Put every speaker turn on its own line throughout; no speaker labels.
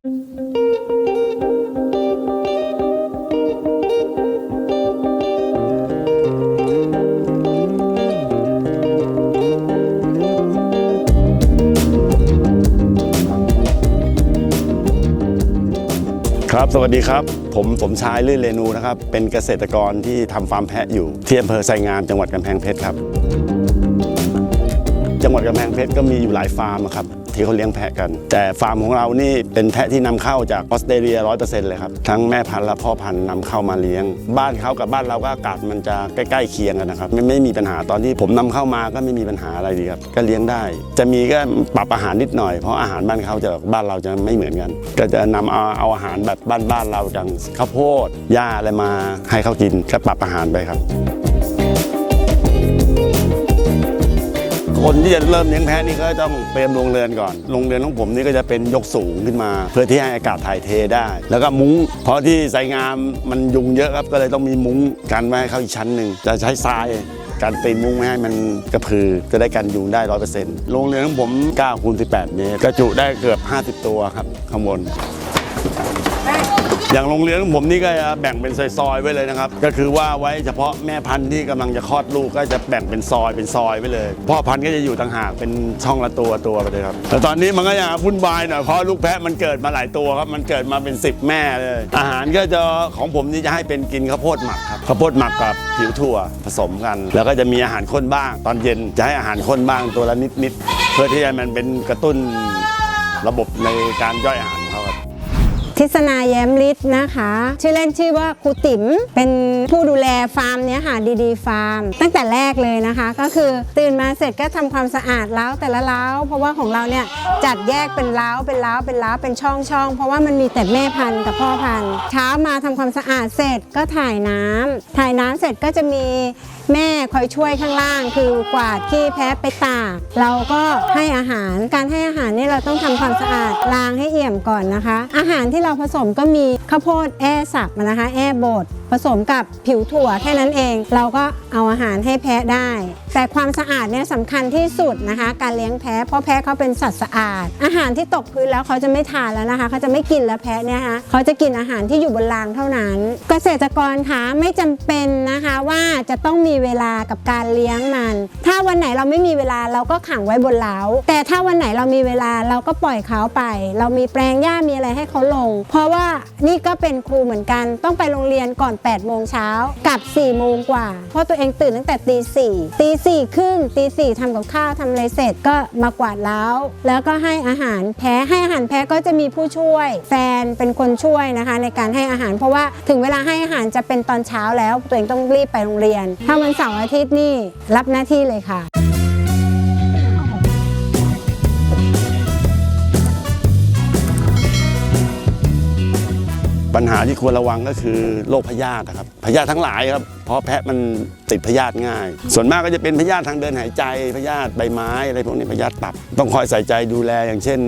ครับ สวัสดีครับ ผมสมชายลื่นเรนูนะครับ เป็นเกษตรกรที่ทำฟาร์มแพะอยู่ ที่อำเภอไซงามจังหวัดกำแพงเพชรครับ จังหวัดกำแพงเพชรก็มีอยู่หลายฟาร์มครับ ที่เขาเลี้ยงแพะกัน แต่ฟาร์มของเรานี่เป็นแพะที่นำเข้าจากออสเตรเลียร้อยเปอร์เซ็นต์เลยครับทั้งแม่พันธุ์และพ่อพันธุ์นำเข้ามาเลี้ยง บ้านเขากับบ้านเราก็อากาศมันจะใกล้ๆเคียงกันนะครับไม่ไม่มีปัญหาตอนที่ผมนำเข้ามาก็ไม่มีปัญหาอะไรดีครับก็เลี้ยงได้ จะมีก็ปรับอาหารนิดหน่อยเพราะอาหารบ้านเขาจะบ้านเราจะไม่เหมือนกัน ก็จะนำเอาเอาอาหารแบบบ้านๆเราอย่างข้าวโพดหญ้าอะไรมาให้เขากินก็ปรับอาหารไปครับ คนที่จะเริ่มเลี้ยงแพะนี่ก็ต้องเตรียมโรงเรือนก่อน โรงเรือนของผมนี่ก็จะเป็นยกสูงขึ้นมา เพื่อที่ให้อากาศถ่ายเทได้ แล้วก็มุ้ง เพราะที่ไซงามมันยุงเยอะครับ ก็เลยต้องมีมุ้งกันไว้ให้เขาอีกชั้นหนึ่ง จะใช้ทรายการตีนมุ้งไม่ให้มันกระพือจะได้กันยุงได้ร้อยเปอร์เซ็นต์โรงเรือนของผม9คูณ18 เมตร กระจุได้เกือบ 50 ตัวครับข้างบน อย่างโรงเรือนของผมนี่ก็จะแบ่งเป็นซอยๆไว้เลยนะครับ ก็คือว่าไว้เฉพาะแม่พันธุ์ที่กำลังจะคลอดลูกก็จะแบ่งเป็นซอยเป็นซอยไว้เลย พ่อพันธุ์ก็จะอยู่ต่างหากเป็นช่องละตัวตัวไปเลยครับแต่ตอนนี้มันก็ยังวุ่นวายหน่อยเพราะลูกแพะมันเกิดมาหลายตัวครับมันเกิดมาเป็น 10 แม่เลย อาหารก็จะของผมนี่จะให้เป็นกินข้าวโพดหมักครับข้าวโพดหมักกับผิวถั่วผสมกัน แล้วก็จะมีอาหารข้นบ้าง ตอนเย็นจะให้อาหารข้นบ้างตัวละนิดๆเพื่อที่ให้มันเป็นกระตุ้นระบบในการย่อยอาหาร
ทิศนาแย้มฤทธิ์นะคะ ชื่อเล่นชื่อว่าครูติ๋มเป็นผู้ดูแลฟาร์มเนี้ยค่ะดีๆฟาร์ม ตั้งแต่แรกเลยนะคะ ก็คือตื่นมาเสร็จก็ทำความสะอาดเล้าแต่ละเล้า เพราะว่าของเราเนี่ยจัดแยกเป็นเล้าเป็นเล้าเป็นเล้าเป็นช่องช่องเพราะว่ามันมีแต่แม่พันธุ์กับพ่อพันธุ์เช้ามาทำความสะอาดเสร็จก็ถ่ายน้ำถ่ายน้ำเสร็จก็จะมี แม่คอยช่วยข้างล่าง คือกวาดขี้แพ้ไปตากเราก็ให้อาหารการให้อาหารนี่เราต้องทำความสะอาดล้างให้เอี่ยมก่อนนะคะ อาหารที่เราผสมก็มีข้าวโพดแอ่สับนะคะ แอ่บด ผสมกับผิวถั่วแค่นั้นเอง เราก็เอาอาหารให้แพะได้ แต่ความสะอาดเนี่ยสำคัญที่สุดนะคะ การเลี้ยงแพะเพราะแพะเขาเป็นสัตว์สะอาด อาหารที่ตกพื้นแล้วเขาจะไม่ทานแล้วนะคะ เขาจะไม่กินแล้วแพะเนี่ยนะคะเขาจะกินอาหารที่อยู่บนรางเท่านั้น เกษตรกรคะไม่จำเป็นนะคะว่าจะต้องมีเวลากับการเลี้ยงมัน ถ้าวันไหนเราไม่มีเวลาเราก็ขังไว้บนเล้าแต่ถ้าวันไหนเรามีเวลาเราก็ปล่อยเขาไป เรามีแปลงหญ้ามีอะไรให้เขาลง เพราะว่านี่ก็เป็นครูเหมือนกันต้องไปโรงเรียนก่อน8โมงเช้ากลับ4โมงกว่า เพราะตัวเองตื่นตั้งแต่ตีสี่ตีสี่ครึ่งตีสี่ทำกับข้าวทำอะไรเสร็จก็มากวาดเล้าแล้วก็ให้อาหารแพ้ให้อาหารแพ้ก็จะมีผู้ช่วย แฟนเป็นคนช่วยนะคะ ในการให้อาหาร เพราะว่าถึงเวลาให้อาหารจะเป็นตอนเช้าแล้ว ตัวเองต้องรีบไปโรงเรียน ถ้าวันเสาร์อาทิตย์นี่รับหน้าที่เลยค่ะ
ปัญหาที่ควรระวังก็คือโรคพยาธินะครับพยาธิทั้งหลายครับ เพาะแพะมันติดพยาธิง่าย ส่วนมากก็จะเป็นพยาธิทางเดินหายใจพยาธิใบไม้อะไรพวกนี้พยาธิตับ ต้องคอยใส่ใจดูแลอย่างเช่น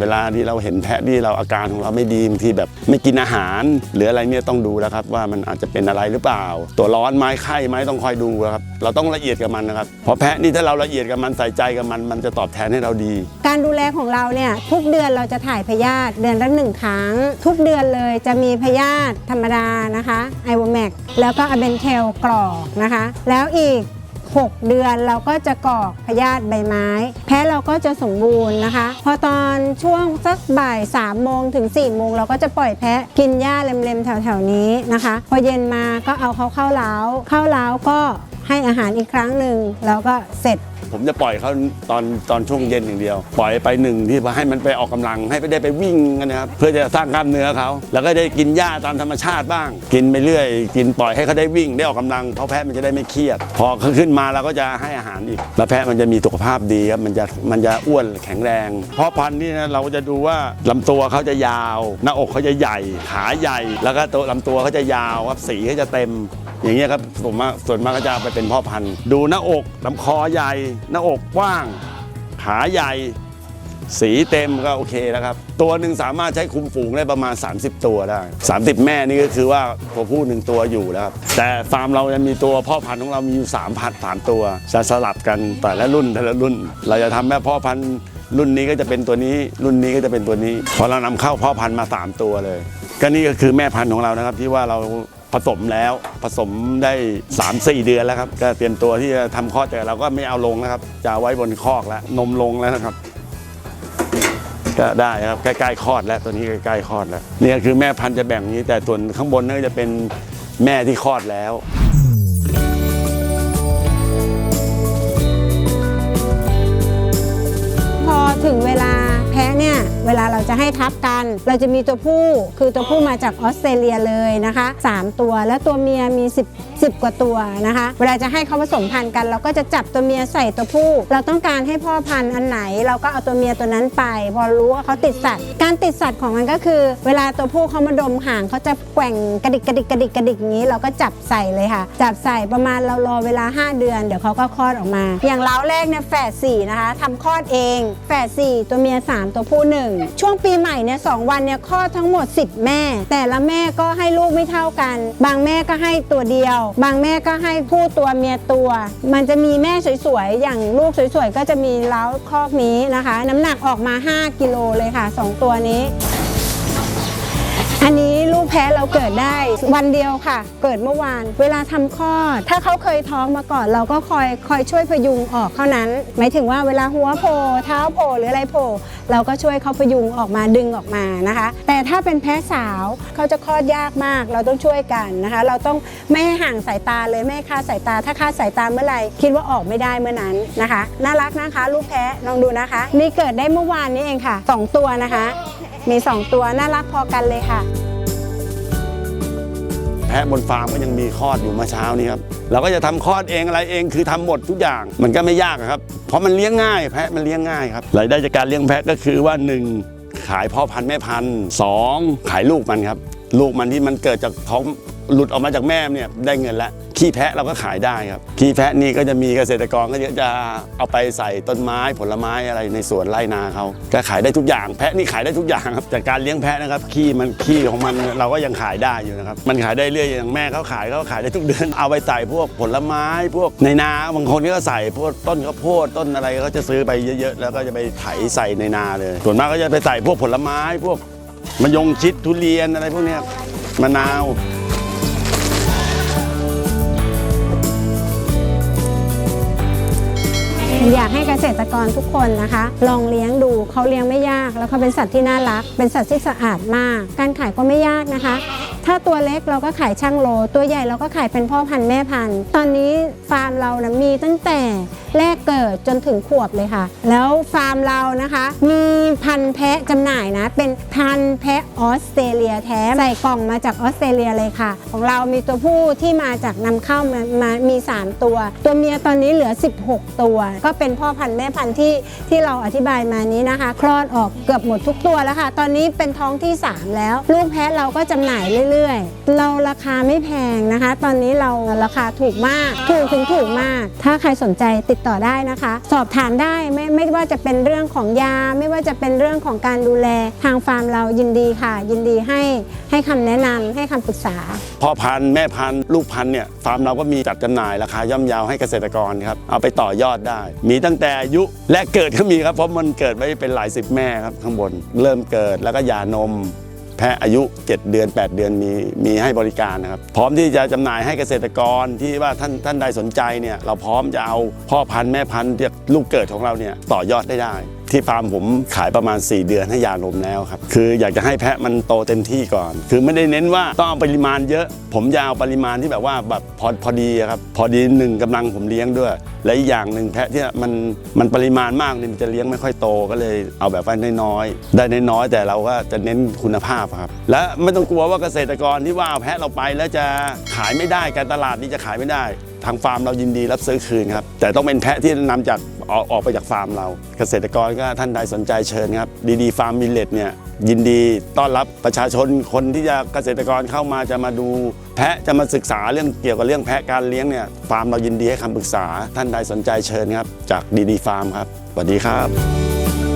เวลาที่เราเห็นแพะที่เราอาการของเราไม่ดีบางทีแบบไม่กินอาหาร หรืออะไรเนี่ยต้องดูแล้วครับ ว่ามันอาจจะเป็นอะไรหรือเปล่า ตัวร้อนไหม้ไข้ไหมต้องคอยดูครับเราต้องละเอียดกับมันนะครับเพราะแพะนี่ถ้าเราละเอียดกับมันใส่ใจกับมันมันจะตอบแทนให้เราดี
การดูแลของเราเนี่ยทุกเดือนเราจะถ่ายพยาธิเดือนละหนึ่งครั้ง ทุกเดือนเลยจะมีพยาธิธรรมดานะคะไอโวแมกแล้วก็อเบนเทลกรอกนะคะ แล้วอีก 6 เดือนเราก็จะกรอกพยาธิใบไม้ แพ้เราก็จะสมบูรณ์นะคะ พอตอนช่วงสักบ่าย3โมงถึง4โมงเราก็จะปล่อยแพะกินหญ้าเล็มๆแถวๆนี้นะคะ พอเย็นมาก็เอาเขาเข้าเล้าเข้าเล้าก็ให้อาหารอีกครั้งหนึ่งแล้วก็เสร็จ
ผมจะปล่อยเขาตอนตอนช่วงเย็นอย่างเดียว ปล่อยไปหนึ่งที่ให้มันไปออกกำลังให้ไปได้ไปวิ่งกันนะครับเพื่อจะสร้างกล้ามเนื้อเขาแล้วก็ได้กินหญ้าตามธรรมชาติบ้าง กินไปเรื่อย กินปล่อยให้เขาได้วิ่งได้ออกกำลังเพราะแพะมันจะได้ไม่เครียด พอเขาขึ้นมาเราก็จะให้อาหารอีกแล้วแพะมันจะมีสุขภาพดีครับมันจะมันจะอ้วนแข็งแรง เพราะพันธุ์นี่นะเราจะดูว่าลำตัวเขาจะยาว หน้าอกเขาจะใหญ่ขาใหญ่ แล้วก็ตัวลำตัวเขาจะยาวครับสีเขาจะเต็มอย่างเงี้ยครับผมว่ากส่วนมากก็จะไปเป็นพ่อพันธุ์ ดูหน้าอกลำคอใหญ่ หน้าอกกว้าง ขาใหญ่ สีเต็มก็โอเคแล้วครับ ตัวหนึ่งสามารถใช้คุมฝูงได้ประมาณ 30 ตัวได้ 30 แม่นี่ก็คือว่าตัวผู้หนึ่งตัวอยู่แล้วครับ แต่ฟาร์มเราจะมีตัวพ่อพันธุ์ของเรามีอยู่3พันสามตัวจะสลับกันแต่ละรุ่นแต่ละรุ่น เราจะทำแม่พ่อพันธุ์รุ่นนี้ก็จะเป็นตัวนี้ รุ่นนี้ก็จะเป็นตัวนี้ พอเรานำเข้าพ่อพันธุ์มา 3 ตัวเลย ก็นี่ก็คือแม่พันธุ์ของเรานะครับที่ว่าเรา ผสมแล้วผสมได้ 3-4 เดือนแล้วครับก็เตรียมตัวที่จะทำคลอดแต่เราก็ไม่เอาลงนะครับ จะไว้บนคอกแล้วนมลงแล้วนะครับ ก็ได้ครับใกล้ๆคลอดแล้วตัวนี้ใกล้ๆคลอดแล้วเนี่ยคือแม่พันธุ์จะแบ่งนี้ แต่ส่วนข้างบนนั่นจะเป็นแม่ที่คลอดแล้ว
พอถึงเวลา พ้เนี่ยเวลาเราจะให้ทับกัน เราจะมีตัวผู้คือตัวผู้มาจากออสเตรเลียเลยนะคะ 3 ตัว และตัวเมียมี 10 กว่าตัวนะคะ เวลาจะให้เขาผสมพันธุ์กัน เราก็จะจับตัวเมียใส่ตัวผู้ เราต้องการให้พ่อพันธุ์อันไหน เราก็เอาตัวเมียตัวนั้นไป พอรู้ว่าเขาติดสัตว์ การติดสัตว์ของมันก็คือ เวลาตัวผู้เขามาดมห่างเขาจะแกว่งกระดิกกระดิกกระดิกกระดิกอย่างนี้ เราก็จับใส่เลยค่ะ จับใส่ประมาณเรารอเวลา 5 เดือน เดี๋ยวเขาก็คลอดออกมา อย่างเล้าแรกเนี่ยแฝดสี่นะคะทำคลอดเองแฝดสี่ตัวเมีย 3 ตัวผู้ 1 ช่วงปีใหม่เนี่ยสองวันเนี่ยคลอดทั้งหมด 10 แม่ แต่ละแม่ก็ให้ลูกไม่เท่ากัน บางแม่ก็ให้ตัวเดียวบางแม่ก็ให้ผู้ตัวเมียตัว มันจะมีแม่สวยๆ อย่างลูกสวยๆ ก็จะมีเล้าคอกนี้นะคะ น้ำหนักออกมา 5 กิโลเลยค่ะ 2 ตัวนี้ อันนี้ลูกแพ้เราเกิดได้วันเดียวค่ะ เกิดเมื่อวาน เวลาทำคลอด ถ้าเขาเคยท้องมาก่อน เราก็คอยคอยช่วยพยุงออกเท่านั้น หมายถึงว่าเวลาหัวโผล่เท้าโผล่หรืออะไรโผล่เราก็ช่วยเขาพยุงออกมาดึงออกมานะคะ แต่ถ้าเป็นแพ้สาวเขาจะคลอดยากมาก เราต้องช่วยกันนะคะ เราต้องไม่ให้ห่างสายตาเลยไม่ให้คาสายตา ถ้าคาสายตาเมื่อไหร่คิดว่าออกไม่ได้เมื่อนั้นนะคะ น่ารักนะคะ ลูกแพ้ลองดูนะคะ นี่เกิดได้เมื่อวานนี้เองค่ะสองตัวนะคะ มีสองตัวน่ารักพอกันเลยค่ะ
แพะบนฟาร์มก็ยังมีคลอดอยู่เมื่อเช้านี้ครับ เราก็จะทำคลอดเองอะไรเองคือทำหมดทุกอย่างมันก็ไม่ยากครับ เพราะมันเลี้ยงง่าย แพะมันเลี้ยงง่ายครับรายได้จากการเลี้ยงแพะก็คือว่าหนึ่งขายพ่อพันธุ์แม่พันธุ์สองขายลูกมันครับ ลูกมันที่มันเกิดจากท้อง หลุดออกมาจากแม่เนี่ยได้เงินแล้วขี้แพะเราก็ขายได้ครับขี้แพะนี่ก็จะมีเกษตรกรก็จะเอาไปใส่ต้นไม้ผลไม้อะไรในสวนไร่นาเขาก็ขายได้ทุกอย่าง แพะนี่ขายได้ทุกอย่างครับจากการเลี้ยงแพะนะครับขี้มันขี้ของมันเราก็ยังขายได้อยู่นะครับมันขายได้เรื่อยอย่างแม่เขาขายเขาขายได้ทุกเดือนเอาไปใส่พวกผลไม้พวกในนาบางคนก็ใส่พวกต้นข้าวโพดต้นอะไรเขาจะซื้อไปเยอะๆ แล้วก็จะไปไถใส่ในนาเลย ส่วนมากก็จะไปใส่พวกผลไม้พวกมะยงชิดทุเรียนอะไรพวกนี้มะนาว
อยากให้เกษตรกรทุกคนนะคะ ลองเลี้ยงดูเขาเลี้ยงไม่ยาก แล้วเขาเป็นสัตว์ที่น่ารัก เป็นสัตว์ที่สะอาดมาก การขายก็ไม่ยากนะคะ ถ้าตัวเล็กเราก็ขายช่างโล ตัวใหญ่เราก็ขายเป็นพ่อพันธุ์แม่พันธุ์ ตอนนี้ฟาร์มเรานะมีตั้งแต่แรกเกิดจนถึงขวบเลยค่ะ แล้วฟาร์มเรานะคะ มีพันธุ์แพะจำหน่ายนะ เป็นพันธุ์แพะออสเตรเลียแท้ใส่กล่องมาจากออสเตรเลียเลยค่ะ ของเรามีตัวผู้ที่มาจากนำเข้ามามามี 3 ตัว ตัวเมียตอนนี้เหลือ 16 ตัว ก็เป็นพ่อพันธุ์แม่พันธุ์ที่ที่เราอธิบายมานี้นะคะ คลอดออกเกือบหมดทุกตัวแล้วค่ะ ตอนนี้เป็นท้องที่ 3 แล้ว ลูกแพะเราก็จำหน่ายเรื่อยๆ เราราคาไม่แพงนะคะ ตอนนี้เราราคาถูกมาก ถูกถึงถูกมาก ถ้าใครสนใจติดต่อได้นะคะ สอบถามได้ไม่ไม่ว่าจะเป็นเรื่องของยา ไม่ว่าจะเป็นเรื่องของการดูแลทางฟาร์มเรายินดีค่ะ ยินดีให้ให้คำแนะนำให้คำปรึกษา
พ่อพันธุ์แม่พันธุ์ลูกพันธุ์เนี่ยฟาร์มเราก็มีจัดจำหน่ายราคาย่อมเยาวให้เกษตรกรครับเอาไปต่อยอดได้ มีตั้งแต่อายุและเกิดก็มีครับเพราะมันเกิดไว้เป็นหลายสิบแม่ครับข้างบน เริ่มเกิดแล้วก็หย่านม แพะอายุ 7 เดือน 8 เดือนมีมีให้บริการนะครับ พร้อมที่จะจำหน่ายให้เกษตรกรที่ว่าท่านท่านใดสนใจเนี่ยเราพร้อมจะเอาพ่อพันธุ์แม่พันธุ์จากลูกเกิดของเราเนี่ยต่อยอดได้ได้ ที่ฟาร์มผมขายประมาณ 4 เดือนให้ยานมแล้วครับ คืออยากจะให้แพะมันโตเต็มที่ก่อน คือไม่ได้เน้นว่าต้องเอาปริมาณเยอะ ผมจะเอาปริมาณที่แบบว่าแบบพอพอดีครับ พอดีหนึ่งกำลังผมเลี้ยงด้วย และอีกอย่างหนึ่งแพะที่มันมันปริมาณมากเนี่ยมันจะเลี้ยงไม่ค่อยโตก็เลยเอาแบบว่าน้อยๆได้น้อยๆแต่เราก็จะเน้นคุณภาพครับ และไม่ต้องกลัวว่าเกษตรกรที่ว่าเอาแพะเราไปแล้วจะขายไม่ได้การตลาดนี้จะขายไม่ได้ ทางฟาร์มเรายินดีรับซื้อคืนครับแต่ต้องเป็นแพะที่นำจาก ออกออกไปจากฟาร์มเรา เกษตรกรก็ท่านใดสนใจเชิญครับดีดีฟาร์มมิลเลตเนี่ยยินดีต้อนรับประชาชนคนที่จะเกษตรกรเข้ามาจะมาดู แพะจะมาศึกษาเรื่องเกี่ยวกับเรื่องแพะการเลี้ยงเนี่ยฟาร์มเรายินดีให้คำปรึกษา ท่านใดสนใจเชิญครับ จากดีดีฟาร์มครับสวัสดีครับ